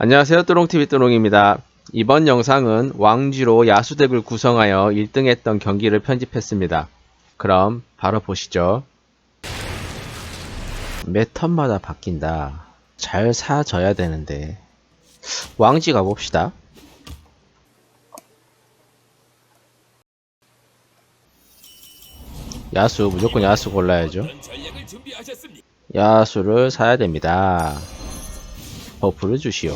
안녕하세요. 뚜롱TV 뚜롱입니다. 이번 영상은 왕쥐로 야수덱을 구성하여 1등 했던 경기를 편집했습니다. 그럼 바로 보시죠. 매 턴마다 바뀐다. 잘 사줘야 되는데. 왕쥐 가봅시다. 야수, 무조건 야수 골라야죠. 야수를 사야 됩니다. 버프를 주시오.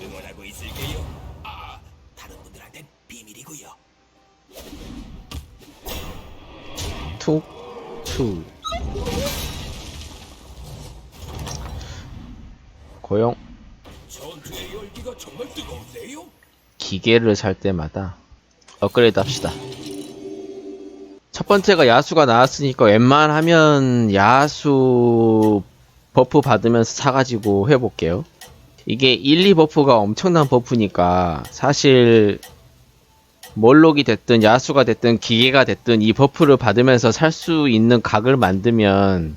응원하고 있을게요. 아, 다른 분들한텐 비밀이고요. 툭, 투. 고용 전투의 열기가 정말 뜨거운데요? 기계를 살 때마다 업그레이드 합시다. 첫 번째가 야수가 나왔으니까 웬만하면 야수 버프 받으면서 사가지고 해볼게요. 이게 1, 2 버프가 엄청난 버프니까 사실 몰록이 됐든 야수가 됐든 기계가 됐든 이 버프를 받으면서 살 수 있는 각을 만들면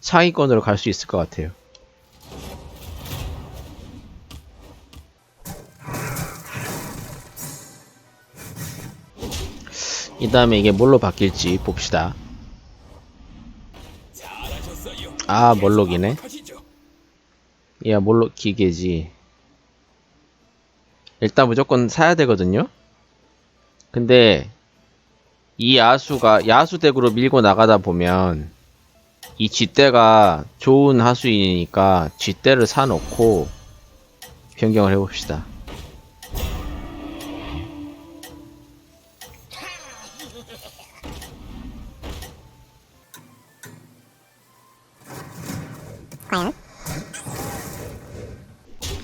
상위권으로 갈 수 있을 것 같아요. 이 다음에 이게 뭘로 바뀔지 봅시다. 아, 몰록이네. 야, 몰록 기계지. 일단 무조건 사야 되거든요? 근데, 이 야수가, 야수 덱으로 밀고 나가다 보면, 이 쥐대가 좋은 하수인이니까 쥐대를 사놓고, 변경을 해봅시다.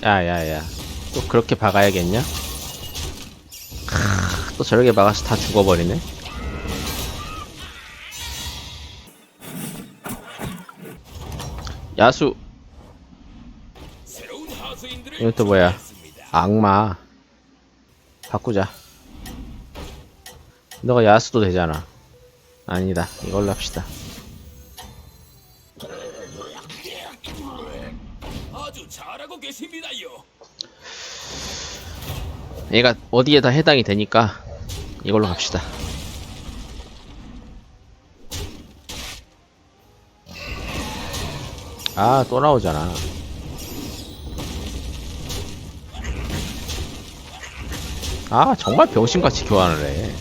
야야야. 또 그렇게 박아야겠냐? 크, 또 저렇게 박아서 다 죽어버리네. 야수. 또 뭐야? 악마. 바꾸자. 너가 야수도 되잖아. 아니다. 이걸로 합시다 아주 잘하고 계십니다요. 얘가 어디에 다 해당이 되니까 이걸로 갑시다 아 또 나오잖아 아 정말 병신같이 교환을 해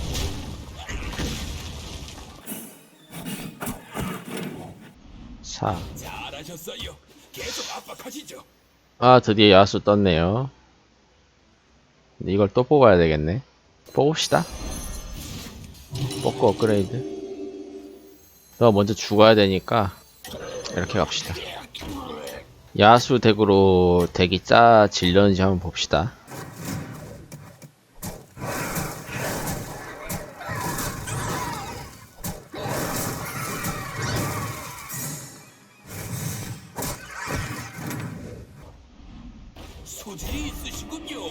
사. 잘하셨어요. 계속 압박하시죠. 아 드디어 야수 떴네요. 이걸 또 뽑아야 되겠네. 뽑읍시다. 뽑고 업그레이드. 너 먼저 죽어야 되니까 이렇게 갑시다. 야수 덱으로 덱이 짜질렸는지 한번 봅시다 소질이 있으시군요.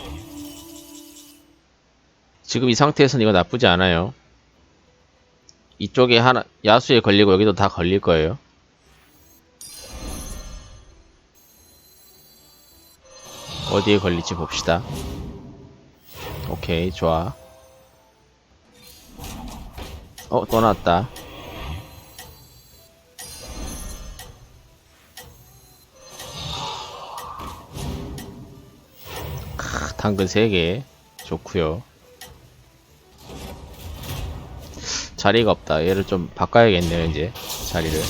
지금 이 상태에서는 이거 나쁘지 않아요. 이쪽에 하나 야수에 걸리고 여기도 다 걸릴 거예요. 어디에 걸릴지 봅시다. 오케이 좋아. 어또 나왔다 당근 3개. 좋구요. 자리가 없다. 얘를 좀 바꿔야겠네요 이제. 자리를.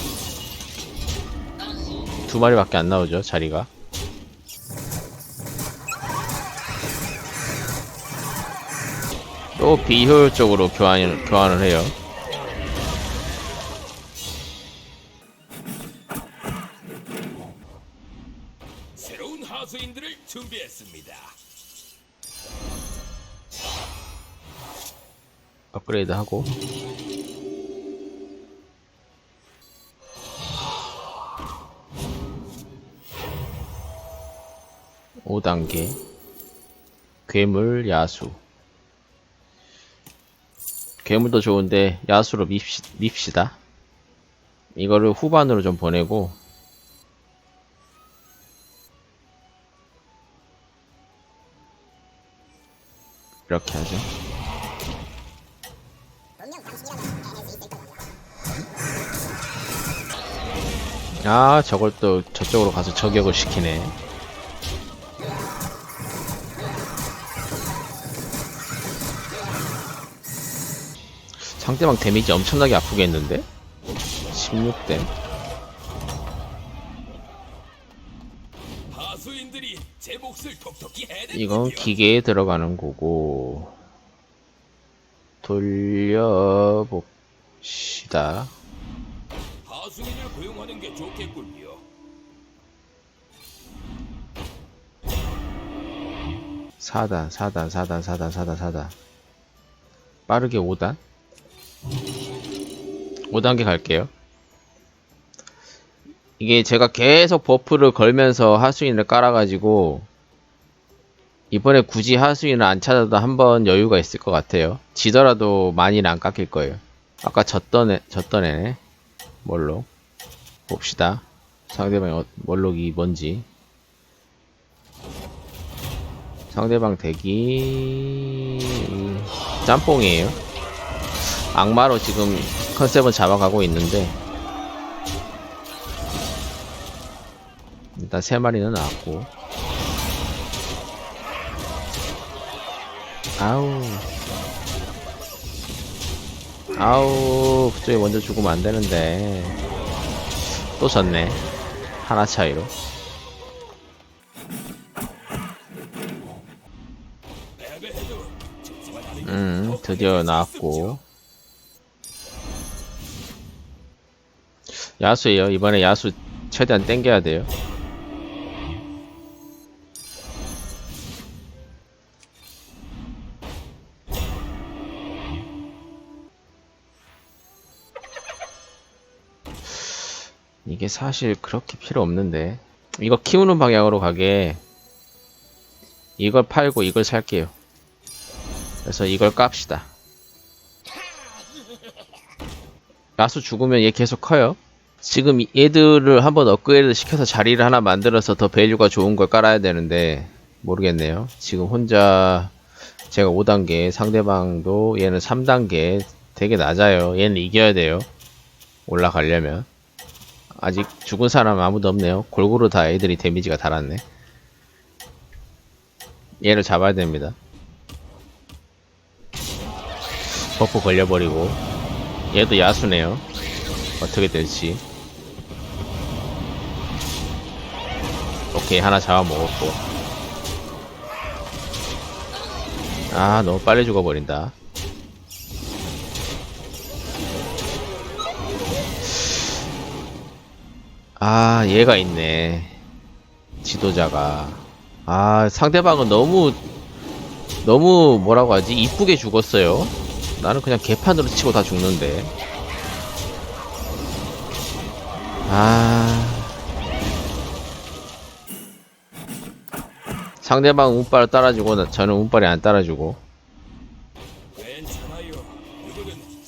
두 마리밖에 안 나오죠 자리가. 또 비효율적으로 교환, 교환을 해요. 새로운 하수인들을 준비했습니다. 업그레이드 하고. 5단계. 괴물 야수. 괴물도 좋은데 야수로 밉시, 밉시다. 이거를 후반으로 좀 보내고. 이렇게 하죠. 아, 저걸 또 저쪽으로 가서 저격을 시키네. 상대방 데미지 엄청나게 아프겠는데? 16댐. 몫을 톡톡히 해냈군요. 이건 기계에 들어가는 거고 돌려봅시다 고용하는 게 좋겠군요. 사단 사단 사단 사단 사단 사단 빠르게 5단 5단계 갈게요. 이게 제가 계속 버프를 걸면서 하수인을 깔아가지고 이번에 굳이 하수인을 안 찾아도 한 번 여유가 있을 것 같아요. 지더라도 많이는 안 깎일 거예요. 아까 졌던 애, 졌던 애네. 뭘로 봅시다. 상대방의 어, 뭘록이 뭔지. 상대방 대기 짬뽕이에요. 악마로 지금 컨셉은 잡아가고 있는데. 일단 세 마리는 나왔고. 아우. 아우 그쪽에 먼저 죽으면 안 되는데 또 졌네 하나 차이로 음, 더 드디어 큰 나왔고. 야수예요. 이번에 야수 최대한 땡겨야 돼요. 이게 사실 그렇게 필요 없는데. 이거 키우는 방향으로 가게 이걸 팔고 이걸 살게요. 그래서 이걸 깝시다. 야수 죽으면 얘 계속 커요. 지금 이- 얘들을 한번 업그레이드 시켜서 자리를 하나 만들어서 더 밸류가 좋은 걸 깔아야 되는데 모르겠네요. 지금 혼자 제가 5단계, 상대방도 얘는 3단계 되게 낮아요. 얘는 이겨야 돼요. 올라가려면. 아직 죽은 사람 아무도 없네요. 골고루 다 애들이 데미지가 달았네. 얘를 잡아야 됩니다. 버프 걸려버리고 얘도 야수네요 어떻게 될지 오케이 하나 잡아먹었고 아 너무 빨리 죽어버린다 아 얘가 있네 지도자가 아 상대방은 너무 너무 뭐라고 하지 이쁘게 죽었어요 나는 그냥 개판으로 치고 다 죽는데. 아. 상대방 운빨을 따라주고 나- 저는 운빨이 안 따라주고.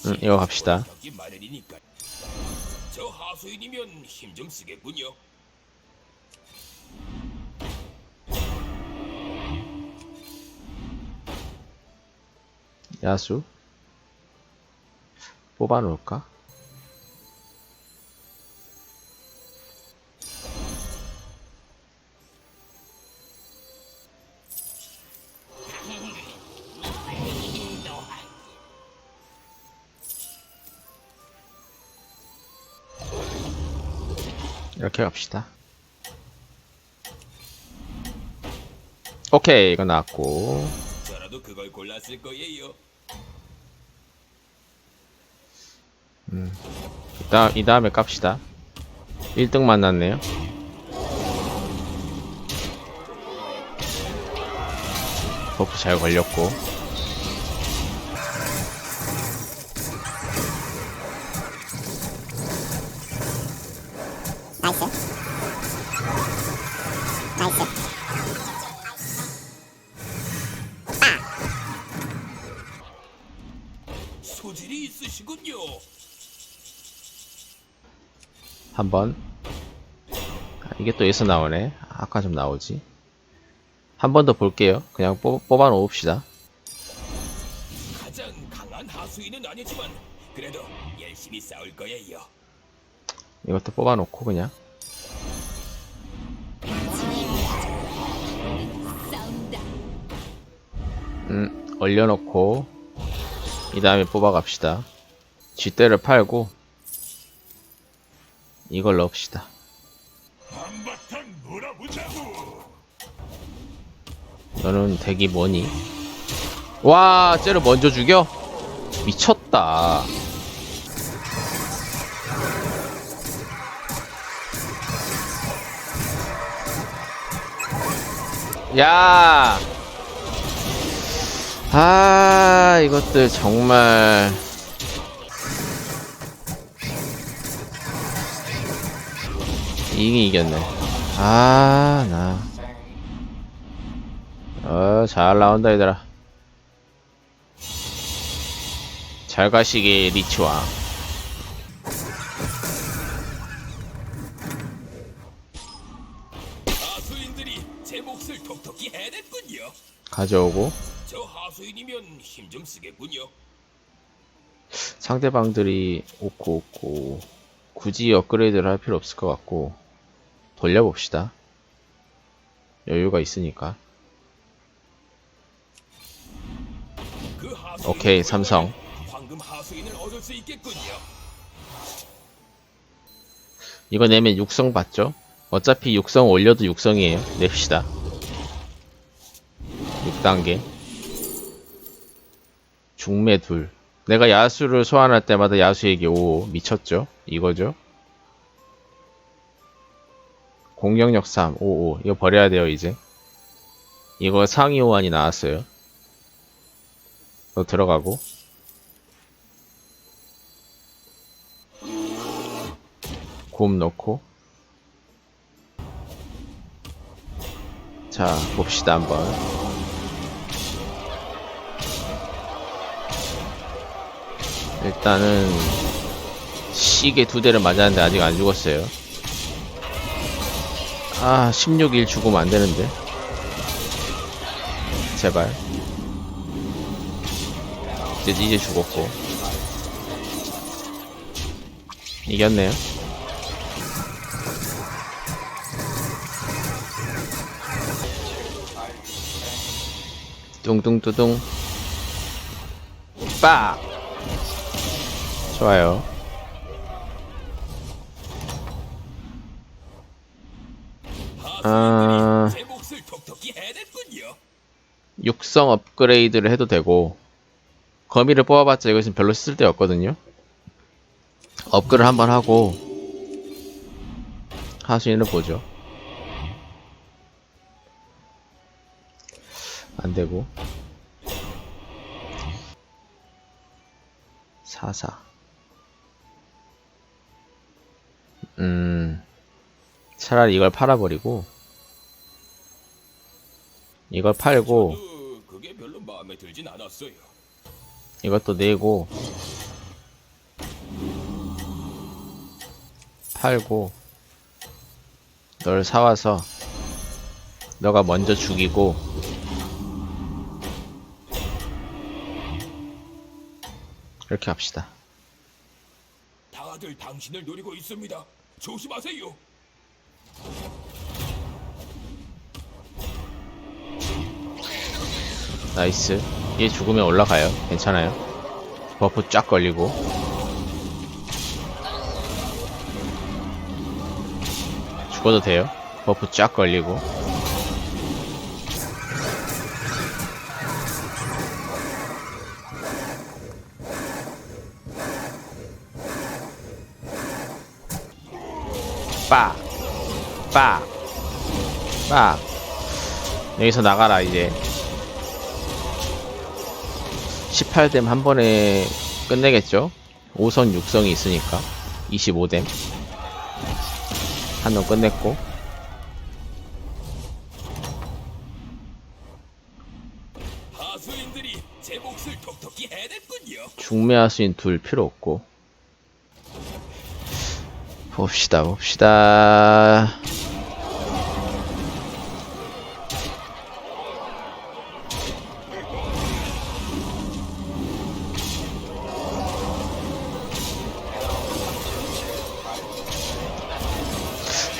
음, 이거 갑시다. 하수인이면 힘 좀 쓰겠군요. 야수. 뽑아놓을까? 이렇게 갑시다. 오케이, 이거 나왔고. 저라도 그걸 골랐을 거예요. 이, 다, 이 다음에 깝시다. 1등 만났네요. 버프 잘 걸렸고. 한 번. 아, 이게 또 여기서 나오네. 아까 좀 나오지. 한 번 더 볼게요. 그냥 뽑, 뽑아 놓읍시다. 하수인은 아니지만 그래도 열심히 싸울 거예요. 이것도 뽑아 놓고 그냥 싸운다. 음 얼려놓고 이 다음에 뽑아 갑시다 쥐떼를 팔고 이걸 넣읍시다. 너는 덱이 뭐니? 와 쟤를 먼저 죽여? 미쳤다 야! 아, 이것들 정말. 이게 이겼네. 아, 나. 어, 잘 나온다, 얘들아. 잘 가시게, 리치왕. 하수인들이 제 몫을 톡톡히 해냈군요. 가져오고, 저 하수인이면 힘좀 쓰겠군요. 상대방들이 오고, 오고, 굳이 업그레이드를 할 필요 없을 것 같고, 돌려봅시다. 여유가 있으니까. 오케이, 삼성. 이거 내면 육성 받죠? 어차피 육성 올려도 육성이에요. 냅시다. 6단계. 중매 둘. 내가 야수를 소환할 때마다 야수에게 5. 미쳤죠? 이거죠? 공격력 3. 5, 5. 이거 버려야 돼요, 이제. 이거 상위 호환이 나왔어요. 또 들어가고. 곰 넣고 자 봅시다 한번 일단은 시계 두 대를 맞았는데 아직 안 죽었어요 아 16일 죽으면 안 되는데. 제발. 이제 이제 죽었고. 이겼네요. 뚱뚱뚜둥. 빡! 좋아요 아... 육성 업그레이드를 해도 되고 거미를 뽑아봤자 이것은 별로 쓸데 없거든요. 업그를 한번 하고 하수인을 보죠. 안되고. 44 음 차라리 이걸 팔아버리고 이걸 팔고 어, 그게 별로 마음에 들진 않았어요. 이것도 내고 팔고 널 사와서 너가 먼저 죽이고 이렇게 합시다. 다들 당신을 노리고 있습니다. 조심하세요. 나이스. 얘 죽으면 올라가요. 괜찮아요. 버프 쫙 걸리고. 죽어도 돼요. 버프 쫙 걸리고. 빡! 빡! 빡! 여기서 나가라, 이제. 18댐 한 번에 끝내겠죠? 5선 6성이 있으니까. 25댐. 한 번 끝냈고. 중매하수인 둘 필요 없고. 봅시다 봅시다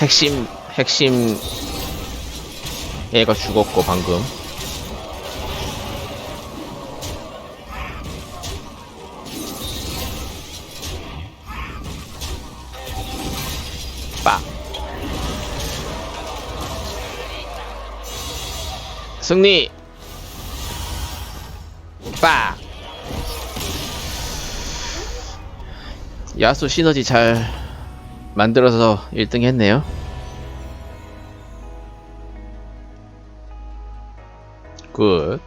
핵심 핵심 애가 죽었고 방금. 빡. 승리! 빡. 야수 시너지 잘 만들어서 1등 했네요. 굿